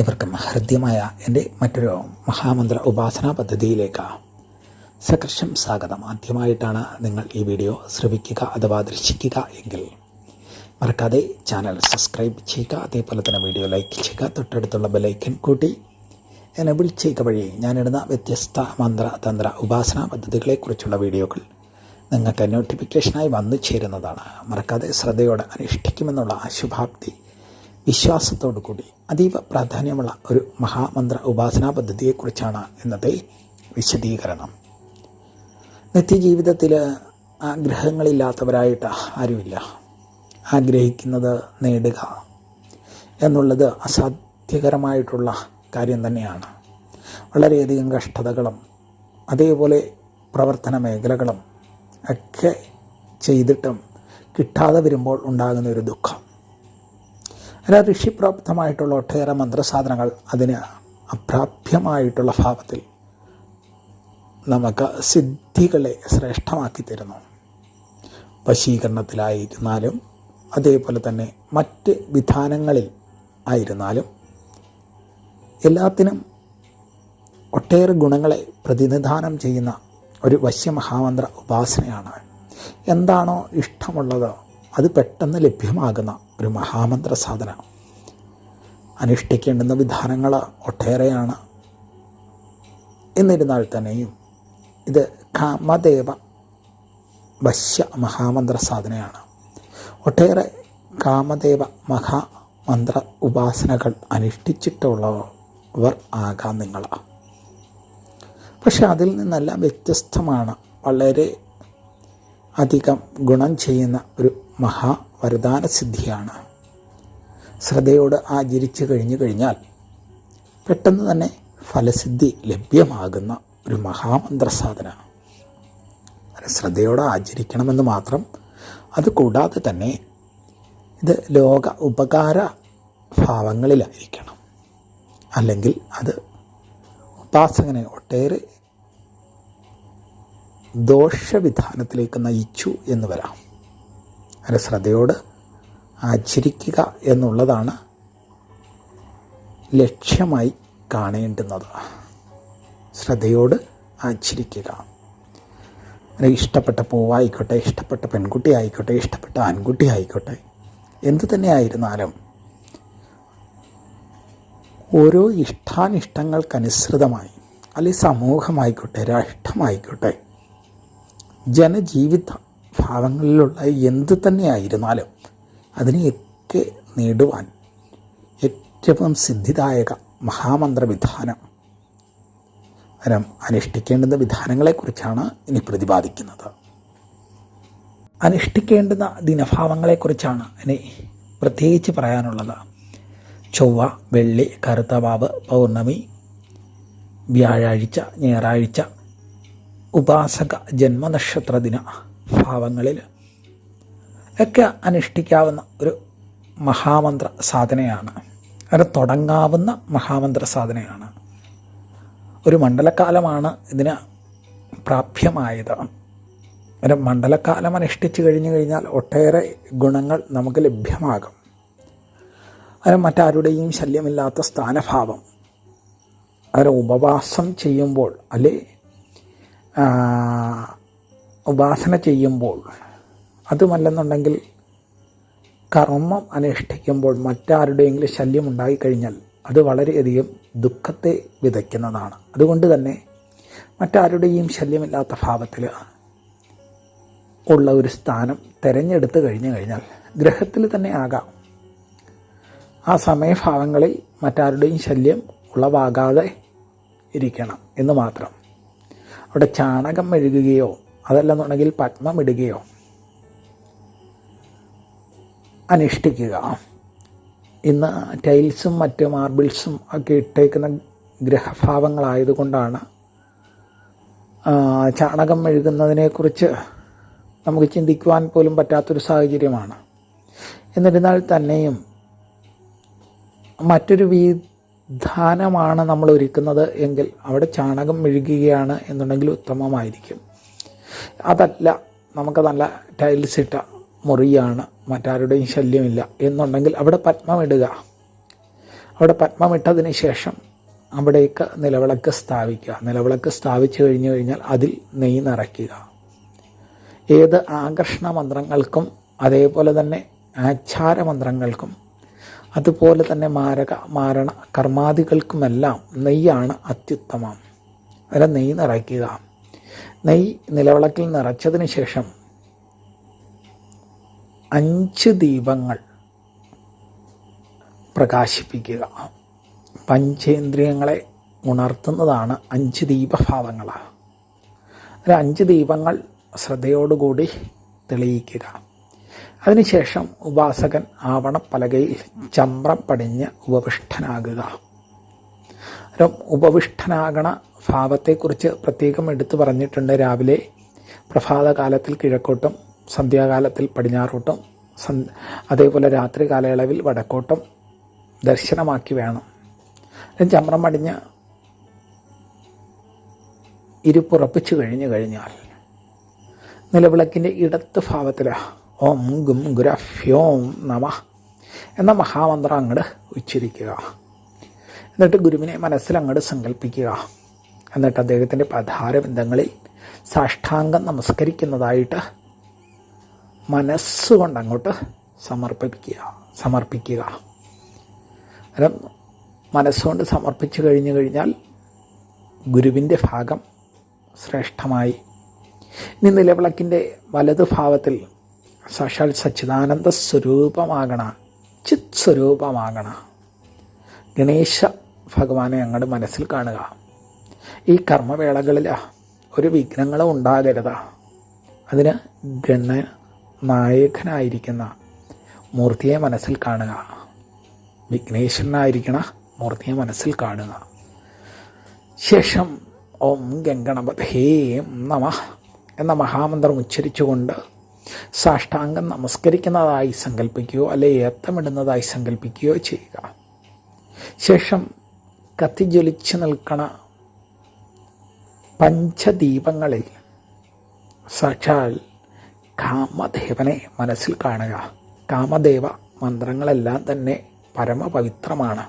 ഇവർക്കും ഹൃദ്യമായ എന്റെ മറ്റൊരു മഹാമന്ത്ര ഉപാസനാ പദ്ധതിയിലേക്ക് സകർഷം സ്വാഗതം. ആദ്യമായിട്ടാണ് നിങ്ങൾ ഈ വീഡിയോ ശ്രവിക്കുക അഥവാ ദർശിക്കുക എങ്കിൽ മറക്കാതെ ചാനൽ സബ്സ്ക്രൈബ് ചെയ്യുക അതേപോലെ തന്നെ വീഡിയോ ലൈക്ക് ചെയ്യുക തൊട്ടടുത്തുള്ള ബെലൈക്കൻ കൂട്ടി എനബിൾ ചെയ്യുക വഴി ഞാനിടുന്ന വ്യത്യസ്ത മന്ത്ര തന്ത്ര ഉപാസനാ പദ്ധതികളെക്കുറിച്ചുള്ള വീഡിയോകൾ നിങ്ങൾക്ക് നോട്ടിഫിക്കേഷനായി വന്നു ചേരുന്നതാണ്. മറക്കാതെ ശ്രദ്ധയോടെ അനുഷ്ഠിക്കുമെന്നുള്ള ശുഭാപ്തി വിശ്വാസത്തോടു കൂടി അതീവ പ്രാധാന്യമുള്ള ഒരു മഹാമന്ത്ര ഉപാസനാ പദ്ധതിയെക്കുറിച്ചാണ് ഇന്നത്തെ വിശദീകരണം. നിത്യജീവിതത്തിൽ ആഗ്രഹങ്ങളില്ലാത്തവരായിട്ട് ആരുമില്ല. ആഗ്രഹിക്കുന്നത് നേടുക എന്നുള്ളത് അസാധ്യകരമായിട്ടുള്ള കാര്യം തന്നെയാണ്. വളരെയധികം കഷ്ടതകളും അതേപോലെ പ്രവർത്തന മേഖലകളും ഒക്കെ ചെയ്തിട്ടും കിട്ടാതെ വരുമ്പോൾ ഉണ്ടാകുന്ന ഒരു ദുഃഖം. അല്ല ഋഷിപ്രാപ്തമായിട്ടുള്ള ഒട്ടേറെ മന്ത്രസാധനങ്ങൾ അതിന് അപ്രാപ്യമായിട്ടുള്ള ഭാവത്തിൽ നമുക്ക് സിദ്ധികളെ ശ്രേഷ്ഠമാക്കി തരുന്നു. വശീകരണത്തിലായിരുന്നാലും അതേപോലെ തന്നെ മറ്റ് വിധാനങ്ങളിൽ ആയിരുന്നാലും എല്ലാത്തിനും ഒട്ടേറെ ഗുണങ്ങളെ പ്രതിനിധാനം ചെയ്യുന്ന ഒരു വശ്യമഹാമന്ത്ര ഉപാസനയാണ്. എന്താണോ ഇഷ്ടമുള്ളത് അത് പെട്ടെന്ന് ലഭ്യമാകുന്ന ഒരു മഹാമന്ത്ര സാധന. അനുഷ്ഠിക്കേണ്ടുന്ന വിധാനങ്ങൾ ഒട്ടേറെയാണ്. എന്നിരുന്നാൽ തന്നെയും ഇത് കാമദേവ വശ്യ മഹാമന്ത്ര സാധനയാണ്. ഒട്ടേറെ കാമദേവ മഹാമന്ത്ര ഉപാസനകൾ അനുഷ്ഠിച്ചിട്ടുള്ളവർ ആകാം നിങ്ങൾ. പക്ഷെ അതിൽ നിന്നെല്ലാം വ്യത്യസ്തമാണ്. വളരെ അധികം ഗുണം ചെയ്യുന്ന ഒരു മഹാവരദാന സിദ്ധിയാണ് ശ്രദ്ധയോട് ആചരിച്ചു കഴിഞ്ഞു കഴിഞ്ഞാൽ പെട്ടെന്ന് തന്നെ ഫലസിദ്ധി ലഭ്യമാകുന്ന ഒരു മഹാമന്ത്ര സാധന ശ്രദ്ധയോടെ ആചരിക്കണമെന്ന് മാത്രം അതുകൂടാതെ തന്നെ ഇത് ലോക ഉപകാര ഭാവങ്ങളിലായിരിക്കണം. അല്ലെങ്കിൽ അത് ഉപാസകനെ ഒട്ടേറെ ദോഷവിധാനത്തിലേക്ക് നയിച്ചു എന്ന് വരാം. അതിന്റെ ശ്രദ്ധയോട് ആചരിക്കുക എന്നുള്ളതാണ് ലക്ഷ്യമായി കാണേണ്ടുന്നത്. ശ്രദ്ധയോട് ആചരിക്കുക. ഇഷ്ടപ്പെട്ട പൂവായിക്കോട്ടെ ഇഷ്ടപ്പെട്ട പെൺകുട്ടി ആയിക്കോട്ടെ ഇഷ്ടപ്പെട്ട ആൺകുട്ടി ആയിക്കോട്ടെ എന്തു തന്നെ ആയിരുന്നാലും ഓരോ ഇഷ്ടാനിഷ്ടങ്ങൾക്കനുസൃതമായി അല്ലെങ്കിൽ സമൂഹമായിക്കോട്ടെ രാഷ്ട്രമായിക്കോട്ടെ ജനജീവിത ഭാവങ്ങളിലുള്ള എന്ത് തന്നെ ആയിരുന്നാലും അതിനെയൊക്കെ നേടുവാൻ ഏറ്റവും സിദ്ധിദായക മഹാമന്ത്ര വിധാനം അരം അനുഷ്ഠിക്കേണ്ടുന്ന വിധാനങ്ങളെക്കുറിച്ചാണ് ഇനി പ്രതിപാദിക്കുന്നത്. അനുഷ്ഠിക്കേണ്ടുന്ന ദിനഭാവങ്ങളെക്കുറിച്ചാണ് ഇനി പ്രത്യേകിച്ച് പറയാനുള്ളത്. ചൊവ്വ വെള്ളി കറുത്തവാവ് പൗർണമി വ്യാഴാഴ്ച ഞായറാഴ്ച ഉപാസക ജന്മനക്ഷത്ര ദിന ഭാവങ്ങളിൽ ഒക്കെ അനുഷ്ഠിക്കാവുന്ന ഒരു മഹാമന്ത്ര സാധനയാണ്. അത് തുടങ്ങാവുന്ന മഹാമന്ത്ര സാധനയാണ്. ഒരു മണ്ഡലക്കാലമാണ് ഇതിന് പ്രാപ്യമായത്. ഒരു മണ്ഡലക്കാലം അനുഷ്ഠിച്ചു കഴിഞ്ഞു കഴിഞ്ഞാൽ ഒട്ടേറെ ഗുണങ്ങൾ നമുക്ക് ലഭ്യമാകും. അത് മറ്റാരുടെയും ശല്യമില്ലാത്ത സ്ഥാനഭാവം. അതിന് ഉപവാസം ചെയ്യുമ്പോൾ അല്ലെ ഉപാസന ചെയ്യുമ്പോൾ അതുമല്ലെന്നുണ്ടെങ്കിൽ കർമ്മം അനുഷ്ഠിക്കുമ്പോൾ മറ്റാരുടെയെങ്കിലും ശല്യം ഉണ്ടായിക്കഴിഞ്ഞാൽ അത് വളരെയധികം ദുഃഖത്തെ വിതയ്ക്കുന്നതാണ്. അതുകൊണ്ട് തന്നെ മറ്റാരുടെയും ശല്യമില്ലാത്ത ഭാവത്തിൽ ഉള്ള ഒരു സ്ഥാനം തിരഞ്ഞെടുത്ത് കഴിഞ്ഞു കഴിഞ്ഞാൽ ഗ്രഹത്തിൽ തന്നെ ആകാം. ആ സമയഭാവങ്ങളിൽ മറ്റാരുടെയും ശല്യം ഉളവാകാതെ ഇരിക്കണം എന്ന് മാത്രം. അവിടെ ചാണകം മെഴുകുകയോ അതല്ലെന്നുണ്ടെങ്കിൽ പത്മമിടുകയോ അനുഷ്ഠിക്കുക. ഇന്ന് ടൈൽസും മറ്റ് മാർബിൾസും ഒക്കെ ഇട്ടേക്കുന്ന ഗ്രഹഭാവങ്ങളായതുകൊണ്ടാണ് ചാണകം മെഴുകുന്നതിനെക്കുറിച്ച് നമുക്ക് ചിന്തിക്കുവാൻ പോലും പറ്റാത്തൊരു സാഹചര്യമാണ്. എന്നിരുന്നാൽ തന്നെയും മറ്റൊരു വിധാനമാണ് നമ്മൾ ഒരുക്കുന്നത് എങ്കിൽ അവിടെ ചാണകം മെഴുകുകയാണ് എന്നുണ്ടെങ്കിൽ ഉത്തമമായിരിക്കും. അതല്ല നമുക്ക് നല്ല ടൈൽസ് ഇട്ട മുറിയാണ് മറ്റാരുടെയും ശല്യമില്ല എന്നുണ്ടെങ്കിൽ അവിടെ പത്മമിടുക അവിടെ പത്മമിട്ടതിന് ശേഷം അവിടേക്ക് നിലവിളക്ക് സ്ഥാപിക്കുക. നിലവിളക്ക് സ്ഥാപിച്ചു കഴിഞ്ഞു കഴിഞ്ഞാൽ അതിൽ നെയ്യ് നിറയ്ക്കുക. ഏത് ആകർഷണ മന്ത്രങ്ങൾക്കും അതേപോലെ തന്നെ ആചാര മന്ത്രങ്ങൾക്കും അതുപോലെ തന്നെ മാരക മാരണ കർമാദികൾക്കുമെല്ലാം നെയ്യാണ് അത്യുത്തമം. അതിൽ നെയ്യ് നിറയ്ക്കുക. നെയ്യ് നിലവിളക്കിൽ നിറച്ചതിന് ശേഷം അഞ്ച് ദീപങ്ങൾ പ്രകാശിപ്പിക്കുക. പഞ്ചേന്ദ്രിയങ്ങളെ ഉണർത്തുന്നതാണ് അഞ്ച് ദീപഭാവങ്ങൾ അതിൽ അഞ്ച് ദീപങ്ങൾ ശ്രദ്ധയോടുകൂടി തെളിയിക്കുക. അതിനുശേഷം ഉപാസകൻ ആവണപ്പലകയിൽ ചമ്രം പടിഞ്ഞ് ഉപവിഷ്ടനാകുക ഉപവിഷ്ടനാകണ ഭാവത്തെക്കുറിച്ച് പ്രത്യേകം എടുത്തു പറഞ്ഞിട്ടുണ്ട് രാവിലെ. പ്രഭാതകാലത്തിൽ കിഴക്കോട്ടും സന്ധ്യാകാലത്തിൽ പടിഞ്ഞാറോട്ടും അതേപോലെ രാത്രി കാലയളവിൽ വടക്കോട്ടും ദർശനമാക്കി വേണം. ചമ്രം പടിഞ്ഞ് ഇരുപ്പുറപ്പിച്ചു കഴിഞ്ഞു കഴിഞ്ഞാൽ നിലവിളക്കിന്റെ ഇടത്ത് ഭാവത്തിൽ ഓം ഗും ഗുരഫ്യോം നമ എന്ന മഹാമന്ത്രം അങ്ങോട്ട് ഉച്ചരിക്കുക. എന്നിട്ട് ഗുരുവിനെ മനസ്സിൽ അങ്ങോട്ട് സങ്കല്പിക്കുക എന്നിട്ട് അദ്ദേഹത്തിന്റെ പധാരബന്ധങ്ങളിൽ സാഷ്ടാംഗം നമസ്കരിക്കുന്നതായിട്ട് മനസ്സുകൊണ്ട് അങ്ങോട്ട് സമർപ്പിക്കുക സമർപ്പിക്കുക. അന്നേരം മനസ്സുകൊണ്ട് സമർപ്പിച്ചു കഴിഞ്ഞു കഴിഞ്ഞാൽ ഗുരുവിന്റെ ഭാഗം ശ്രേഷ്ഠമായി. ഇനി നിലവിളക്കിന്റെ വലതു ഭാവത്തിൽ സാക്ഷാൽ സച്ചിദാനന്ദ സ്വരൂപമാകണ ചിത് സ്വരൂപമാകണ. ഗണേശ ഭഗവാനെ ഞങ്ങളുടെ മനസ്സിൽ കാണുക. ഈ കർമ്മവേളകളിൽ ഒരു വിഘ്നങ്ങളും ഉണ്ടാകരുത്. അതിന് ഗണ നായകനായിരിക്കുന്ന മൂർത്തിയെ മനസ്സിൽ കാണുക. വിഘ്നേശ്വരനായിരിക്കണ മൂർത്തിയെ മനസ്സിൽ കാണുക. ശേഷം ഓം ഗംഗണപതേം നമ എന്ന മഹാമന്ത്രം ഉച്ചരിച്ചുകൊണ്ട് സാഷ്ടാംഗം നമസ്കരിക്കുന്നതായി സങ്കല്പിക്കുകയോ അല്ലെ ഏത്തമിടുന്നതായി സങ്കല്പിക്കുകയോ ചെയ്യുക. ശേഷം കത്തിജ്വലിച്ച് നിൽക്കണ പഞ്ചദീപങ്ങളിൽ സാക്ഷാൽ കാമദേവനെ മനസ്സിൽ കാണുക. കാമദേവ മന്ത്രങ്ങളെല്ലാം തന്നെ പരമപവിത്രമാണ്.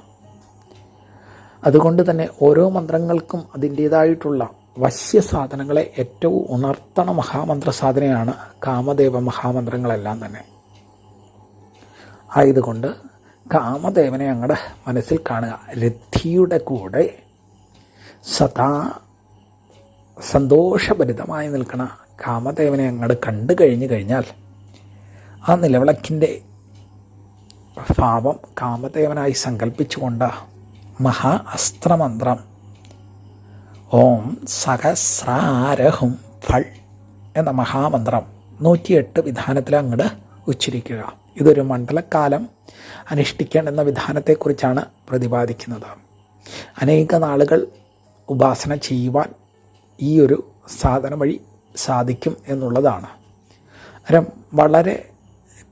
അതുകൊണ്ട് തന്നെ ഓരോ മന്ത്രങ്ങൾക്കും അതിന്റേതായിട്ടുള്ള വശ്യ സാധനങ്ങളെ ഏറ്റവും ഉണർത്തണ മഹാമന്ത്ര സാധനയാണ് കാമദേവ മഹാമന്ത്രങ്ങളെല്ലാം തന്നെ. ആയതുകൊണ്ട് കാമദേവനെ ഞങ്ങളുടെ മനസ്സിൽ കാണുക. രഥിയുടെ കൂടെ സദാ സന്തോഷഭരിതമായി നിൽക്കണ കാമദേവനെ അങ്ങോട്ട് കണ്ടു കഴിഞ്ഞു കഴിഞ്ഞാൽ ആ നിലവിളക്കിന്റെ ഭാവം കാമദേവനായി സങ്കല്പിച്ചുകൊണ്ട് മഹാ അസ്ത്രമന്ത്രം ഓം സഹസ്രാരഹും ഫൾ എന്ന മഹാമന്ത്രം നൂറ്റിയെട്ട് വിധാനത്തിൽ അങ്ങോട്ട് ഉച്ചരിക്കുക. ഇതൊരു മണ്ഡലക്കാലം അനുഷ്ഠിക്കേണ്ടെന്ന വിധാനത്തെക്കുറിച്ചാണ് പ്രതിപാദിക്കുന്നത്. അനേക നാളുകൾ ഉപാസന ചെയ്യുവാൻ ഈ ഒരു സാധനം വഴി സാധിക്കും എന്നുള്ളതാണ്. അരം വളരെ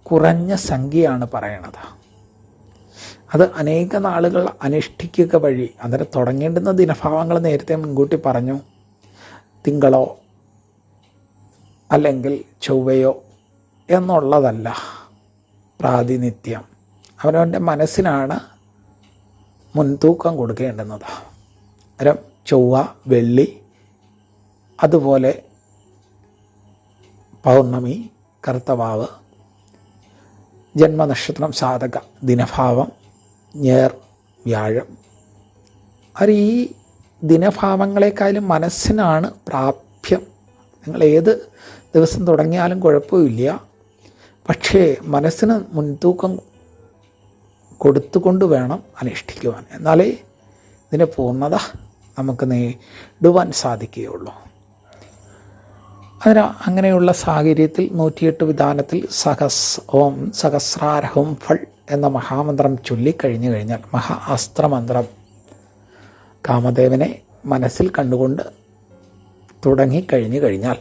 കുറഞ്ഞ സംഖ്യയാണ് പറയണത്. അത് അനേക നാളുകൾ അനുഷ്ഠിക്കുക വഴി അതിന് തുടങ്ങേണ്ടുന്ന ദിനഭാവങ്ങൾ നേരത്തെ മുൻകൂട്ടി പറഞ്ഞു. തിങ്കളോ അല്ലെങ്കിൽ ചൊവ്വയോ എന്നുള്ളതല്ല പ്രാതിനിധ്യം. അവനവന്റെ മനസ്സിനാണ് മുൻതൂക്കം കൊടുക്കേണ്ടുന്നത്. അരം ചൊവ്വ വെള്ളി അതുപോലെ പൗർണമി കറുത്തവാവ് ജന്മനക്ഷത്രം സാധക ദിനഭാവം ഞേർ വ്യാഴം. അത് ഈ ദിനഭാവങ്ങളെക്കാളും മനസ്സിനാണ് പ്രാപ്യം. നിങ്ങൾ ഏത് ദിവസം തുടങ്ങിയാലും കുഴപ്പമില്ല. പക്ഷേ മനസ്സിന് മുൻതൂക്കം കൊടുത്തുകൊണ്ട് വേണം അനുഷ്ഠിക്കുവാൻ. എന്നാലേ ഇതിന്റെ പൂർണത നമുക്ക് നേടുവാൻ സാധിക്കുകയുള്ളൂ. അതിന് അങ്ങനെയുള്ള സാഹചര്യത്തിൽ നൂറ്റിയെട്ട് വിധാനത്തിൽ സഹസ് ഓം സഹസ്രാരഹം ഫൾ എന്ന മഹാമന്ത്രം ചൊല്ലിക്കഴിഞ്ഞു കഴിഞ്ഞാൽ മഹാ അസ്ത്രമന്ത്രം കാമദേവനെ മനസ്സിൽ കണ്ടുകൊണ്ട് തുടങ്ങിക്കഴിഞ്ഞു കഴിഞ്ഞാൽ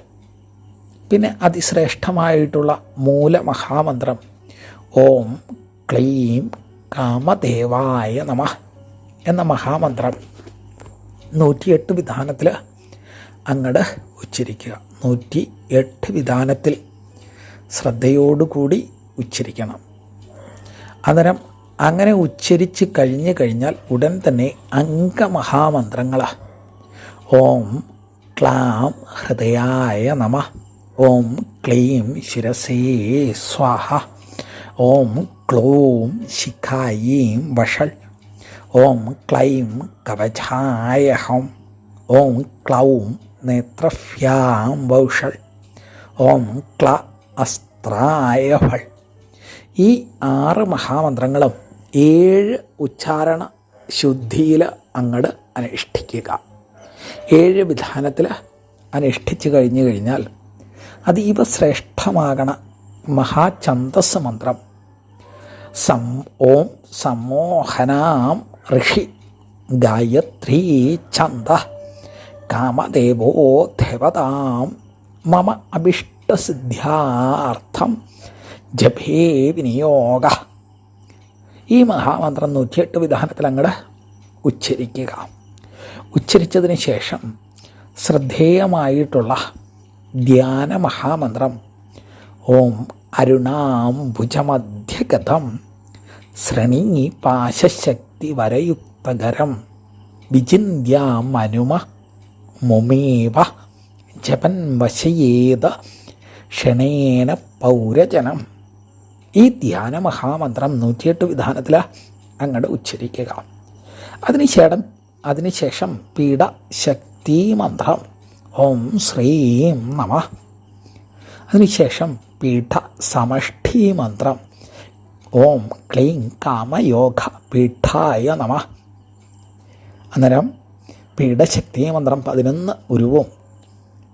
പിന്നെ അതിശ്രേഷ്ഠമായിട്ടുള്ള മൂലമഹാമന്ത്രം ഓം ക്ലീം കാമദേവായ നമ എന്ന മഹാമന്ത്രം നൂറ്റിയെട്ട് വിധാനത്തിൽ അങ്ങട് ഉച്ചരിക്കുക. നൂറ്റി എട്ട് വിധാനത്തിൽ ശ്രദ്ധയോടുകൂടി ഉച്ചരിക്കണം. അന്നേരം അങ്ങനെ ഉച്ചരിച്ച് കഴിഞ്ഞു കഴിഞ്ഞാൽ ഉടൻ തന്നെ അംഗമഹാമന്ത്രങ്ങളാണ് ഓം ക്ലാം ഹൃദയായ നമ. ഓം ക്ലീം ശിരസേ സ്വാഹ. ഓം ക്ലോം ശിഖായീം വഷൾ. ഓം ക്ലൈം കവചായ ഹം ഓം ക്ലൗം നേത്രഫ്യാം വൗഷൾ. ഓം ക്ല അസ്ത്രായ ഫൾ ഈ ആറ് മഹാമന്ത്രങ്ങളും ഏഴ് ഉച്ചാരണ ശുദ്ധിയിൽ അങ്ങട് അനുഷ്ഠിക്കുക. ഏഴ് വിധാനത്തിൽ അനുഷ്ഠിച്ചു കഴിഞ്ഞു കഴിഞ്ഞാൽ അതീവ ശ്രേഷ്ഠമാകണ മഹാഛന്ദസ് മന്ത്രം. സം ഓം സമ്മോഹനാം ഋഷി ഗായത്രി ഛന്ദ കാമദേവോ ദേവതാം മമ അഭിഷ്ടസിദ്ധ്യാർത്ഥം ജപേ വിനിയോഗ. ഈ മഹാമന്ത്രം നൂറ്റിയെട്ട് വിധാനത്തിൽ അങ്ങോട്ട് ഉച്ചരിക്കുക. ഉച്ചരിച്ചതിന് ശേഷം ശ്രദ്ധേയമായിട്ടുള്ള ധ്യാന മഹാമന്ത്രം ഓം അരുണാം ഭുജമധ്യഗതം ശ്രണിങ്ങി പാശശക്തി വരയുക്തകരം വിചിന്യാം അനുമ മുമേവ ജപൻ വശയേത ക്ഷണേന പൗരജനം. ഈ ധ്യാന മഹാമന്ത്രം നൂറ്റിയെട്ട് വിധാനത്തിൽ അങ്ങോട്ട് ഉച്ചരിക്കുക. അതിനുശേഷം അതിനുശേഷം പീഡ ശക്തി മന്ത്രം. ഓം ശ്രീം നമ. അതിനുശേഷം പീഠ സമഷ്ടി മന്ത്രം. ഓം ക്ലീം കാമയോഗ പീഠായ നമ. അന്നേരം പീഠശക്തി മന്ത്രം പതിനൊന്ന് ഉരുവും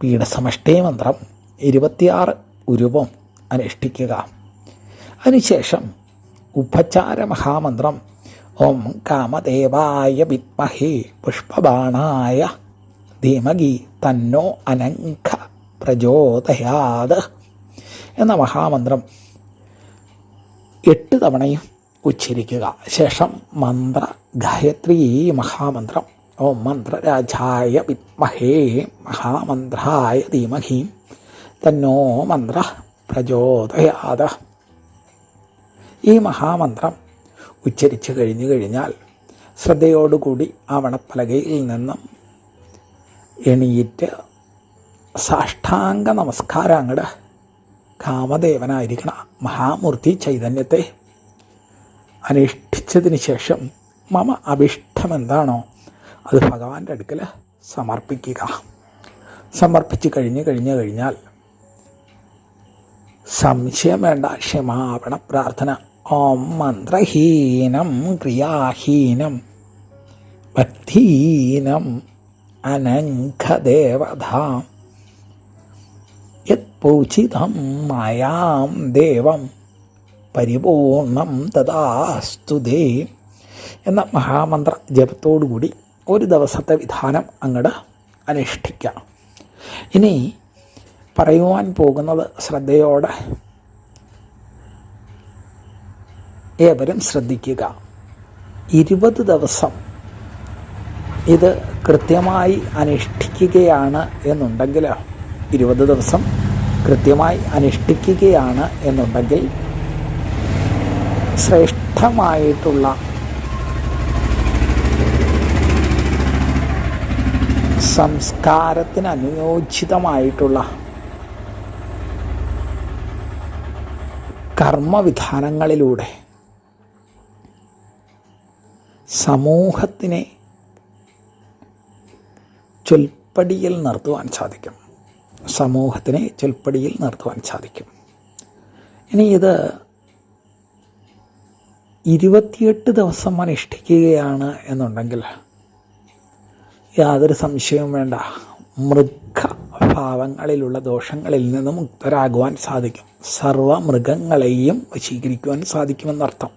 പീഠസമഷ്ടി മന്ത്രം ഇരുപത്തിയാറ് ഉരുവും അനുഷ്ഠിക്കുക. അതിനുശേഷം ഉപചാര മഹാമന്ത്രം ഓം കാമദേവായ വിത്മഹേ പുഷ്പബാണായ ധീമകി തന്നോ അനങ്ക പ്രചോദയാത് എന്ന മഹാമന്ത്രം എട്ട് തവണയും ഉച്ചരിക്കുക. ശേഷം മന്ത്ര ഗായത്രി മഹാമന്ത്രം ഓം മന്ത്രരാജായ വിത്മഹേ മഹാമന്ത്രായ ധീമഹീം തന്നോ മന്ത്ര പ്രചോദയാത്. ഈ മഹാമന്ത്രം ഉച്ചരിച്ചു കഴിഞ്ഞു കഴിഞ്ഞാൽ ശ്രദ്ധയോടുകൂടി ആവണപ്പലകയിൽ നിന്നും എണീറ്റ് സാഷ്ടാംഗ നമസ്കാരം അങ്ങട് കാമദേവനായിരിക്കണം മഹാമൂർത്തി ചൈതന്യത്തെ അനുഷ്ഠിച്ചതിന് ശേഷം മമ അഭിഷ്ടം എന്താണോ അത് ഭഗവാന്റെ അടുക്കൽ സമർപ്പിക്കുക. സമർപ്പിച്ച് കഴിഞ്ഞ് കഴിഞ്ഞ് കഴിഞ്ഞാൽ സംശയം വേണ്ട ക്ഷമാപണ പ്രാർത്ഥന ഓം മന്ത്രഹീനം ക്രിയാഹീനം ഭക്തീനം അനഘദേവധാം യത്പൂജിതം മായാം ദേവം പരിപൂർണം തഥാസ്തുതേ എന്ന മഹാമന്ത്ര ജപത്തോടുകൂടി ഒരു ദിവസത്തെ വിധാനം അങ്ങോട്ട് അനുഷ്ഠിക്കാം. ഇനി പറയുവാൻ പോകുന്നത് ശ്രദ്ധയോടെ ഏവരും ശ്രദ്ധിക്കുക. ഇരുപത് ദിവസം ഇത് കൃത്യമായി അനുഷ്ഠിക്കുകയാണ് എന്നുണ്ടെങ്കിൽ ഇരുപത് ദിവസം കൃത്യമായി അനുഷ്ഠിക്കുകയാണ് എന്നുണ്ടെങ്കിൽ ശ്രേഷ്ഠമായിട്ടുള്ള സംസ്കാരത്തിന് അനുയോജിതമായിട്ടുള്ള കർമ്മവിധാനങ്ങളിലൂടെ സമൂഹത്തിനെ ചൊൽപ്പടിയിൽ നിർത്തുവാൻ സാധിക്കും. സമൂഹത്തിനെ ചൊൽപ്പടിയിൽ നിർത്തുവാൻ സാധിക്കും. ഇനി ഇത് ഇരുപത്തിയെട്ട് ദിവസം അനുഷ്ഠിക്കുകയാണ് എന്നുണ്ടെങ്കിൽ യാതൊരു സംശയവും വേണ്ട. മൃഗഭാവങ്ങളിലുള്ള ദോഷങ്ങളിൽ നിന്നും മുക്തരാകുവാൻ സാധിക്കും. സർവ മൃഗങ്ങളെയും വശീകരിക്കുവാൻ സാധിക്കുമെന്നർത്ഥം.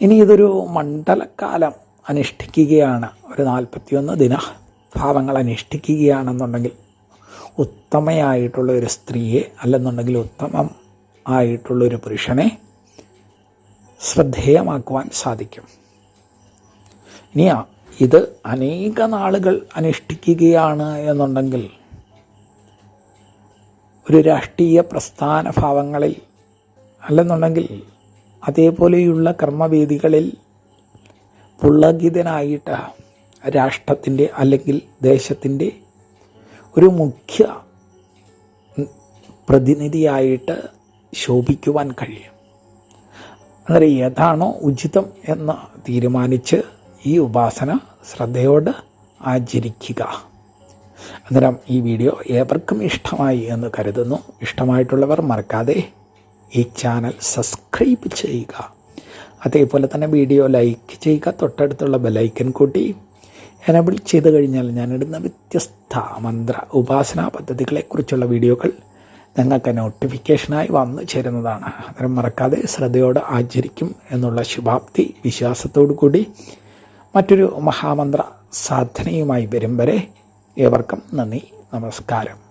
ഇനി ഇതൊരു മണ്ഡലക്കാലം അനുഷ്ഠിക്കുകയാണ്. ഒരു നാൽപ്പത്തിയൊന്ന് ദിന ഭാവങ്ങൾ അനുഷ്ഠിക്കുകയാണെന്നുണ്ടെങ്കിൽ ഉത്തമയായിട്ടുള്ള ഒരു സ്ത്രീയെ അല്ലെന്നുണ്ടെങ്കിൽ ഉത്തമം ആയിട്ടുള്ളൊരു പുരുഷനെ ശ്രദ്ധേയമാക്കുവാൻ സാധിക്കും. ഇനിയാ ഇത് അനേക നാളുകൾ അനുഷ്ഠിക്കുകയാണ് എന്നുണ്ടെങ്കിൽ ഒരു രാഷ്ട്രീയ പ്രസ്ഥാന ഭാവങ്ങളിൽ അല്ലെന്നുണ്ടെങ്കിൽ അതേപോലെയുള്ള കർമ്മവേദികളിൽ പുളകിതനായിട്ട് രാഷ്ട്രത്തിന്റെ അല്ലെങ്കിൽ ദേശത്തിന്റെ ഒരു മുഖ്യ പ്രതിനിധിയായിട്ട് ശോഭിക്കുവാൻ കഴിയും. അന്നേരം ഏതാണോ ഉചിതം എന്ന് തീരുമാനിച്ച് ഈ ഉപാസന ശ്രദ്ധയോട് ആചരിക്കുക. അന്നേരം ഈ വീഡിയോ ഏവർക്കും ഇഷ്ടമായി എന്ന് കരുതുന്നു. ഇഷ്ടമായിട്ടുള്ളവർ മറക്കാതെ ഈ ചാനൽ സബ്സ്ക്രൈബ് ചെയ്യുക. അതേപോലെ തന്നെ വീഡിയോ ലൈക്ക് ചെയ്യുക. തൊട്ടടുത്തുള്ള ബെലൈക്കൻ കൂട്ടി എനബിൾ ചെയ്ത് കഴിഞ്ഞാൽ ഞാനിടുന്ന വ്യത്യസ്ത മന്ത്ര ഉപാസനാ പദ്ധതികളെക്കുറിച്ചുള്ള വീഡിയോകൾ നിങ്ങൾക്ക് നോട്ടിഫിക്കേഷനായി വന്നു ചേരുന്നതാണ്. അന്നേരം മറക്കാതെ ശ്രദ്ധയോടെ ആചരിക്കും എന്നുള്ള ശുഭാപ്തി വിശ്വാസത്തോടു കൂടി മറ്റൊരു മഹാമന്ത്ര സാധനയുമായി വരും വരെ ഏവർക്കും നന്ദി നമസ്കാരം.